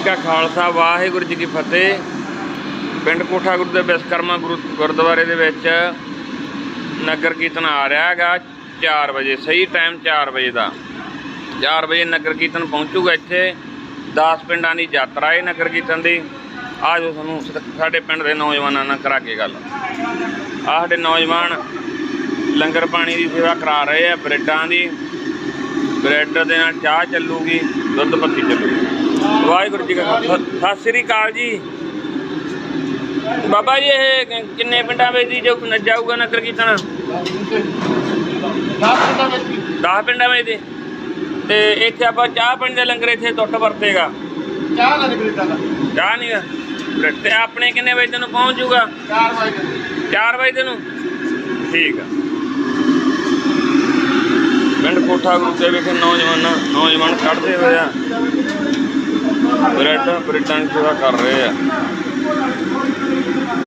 ਜੀ ਕਾ ਖਾਲਸਾ, ਵਾਹਿਗੁਰੂ ਜੀ ਕੀ ਫਤਿਹ। ਪਿੰਡ ਕੋਠਾ ਗੁਰੂ ਦੇ ਵਿਸ਼ਕਰਮਾ ਗੁਰੂ ਗੁਰਦੁਆਰੇ ਦੇ ਵਿੱਚ ਨਗਰ ਕੀਰਤਨ ਆ ਰਿਹਾ ਹੈਗਾ 4 ਵਜੇ, ਸਹੀ ਟਾਈਮ 4 ਵਜੇ ਦਾ। 4 ਵਜੇ ਨਗਰ ਕੀਰਤਨ ਪਹੁੰਚੂਗਾ ਇੱਥੇ। 10 ਪਿੰਡਾਂ ਦੀ ਯਾਤਰਾ ਹੈ ਨਗਰ ਕੀਰਤਨ ਦੀ। ਆਜੋ ਤੁਹਾਨੂੰ ਸਾਡੇ ਪਿੰਡ ਦੇ ਨੌਜਵਾਨਾਂ ਨਾਲ ਕਰਾ ਕੇ ਗੱਲ। ਆਹ ਸਾਡੇ ਨੌਜਵਾਨ ਲੰਗਰ ਪਾਣੀ ਦੀ ਸੇਵਾ ਕਰਾ ਰਹੇ ਆ, ਬ੍ਰੈਡਾਂ ਦੀ। ਬ੍ਰੈਡ ਦੇ ਨਾਲ ਚਾਹ ਚੱਲੂਗੀ, ਦੁੱਧ ਪੱਤੀ ਚੱਲੂਗੀ। ਵਾਹਿਗੁਰੂ ਜੀ ਕਾ ਖਾਲਸਾ। ਸਤਿ ਸ੍ਰੀ ਅਕਾਲ ਜੀ। ਬਾਬਾ ਜੀ ਇਹ ਕਿੰਨੇ ਪਿੰਡਾਂ ਵਿੱਚ ਦੀ ਜੋ ਜਾਊਗਾ ਨਗਰ ਕੀਰਤਨ? 10 ਪਿੰਡਾਂ ਵਿੱਚ ਦੀ ਤੇ ਇੱਥੇ ਆਪਾਂ ਚਾਹ ਪਾਣੀ ਦੇ ਲੰਗਰ ਇੱਥੇ ਟੁੱਟ ਵਰਤੇਗਾ। ਚਾਹ ਨਹੀਂ? ਤੇ ਆਪਣੇ ਕਿੰਨੇ ਵਜੇ ਨੂੰ ਪਹੁੰਚ ਜਾਊਗਾ? 4 ਵਜੇ ਨੂੰ ਠੀਕ ਆ। ਪਿੰਡ ਕੋਠਾ ਗੁਰੂ ਦੇ ਵਿਖੇ ਨੌਜਵਾਨ ਨੌਜਵਾਨ ਕੱਢਦੇ ਹੋਏ ਆ। ਬ੍ਰੈਡ ਬ੍ਰਿਟਨ ਦੀ ਕਰ ਰਹੇ ਆ।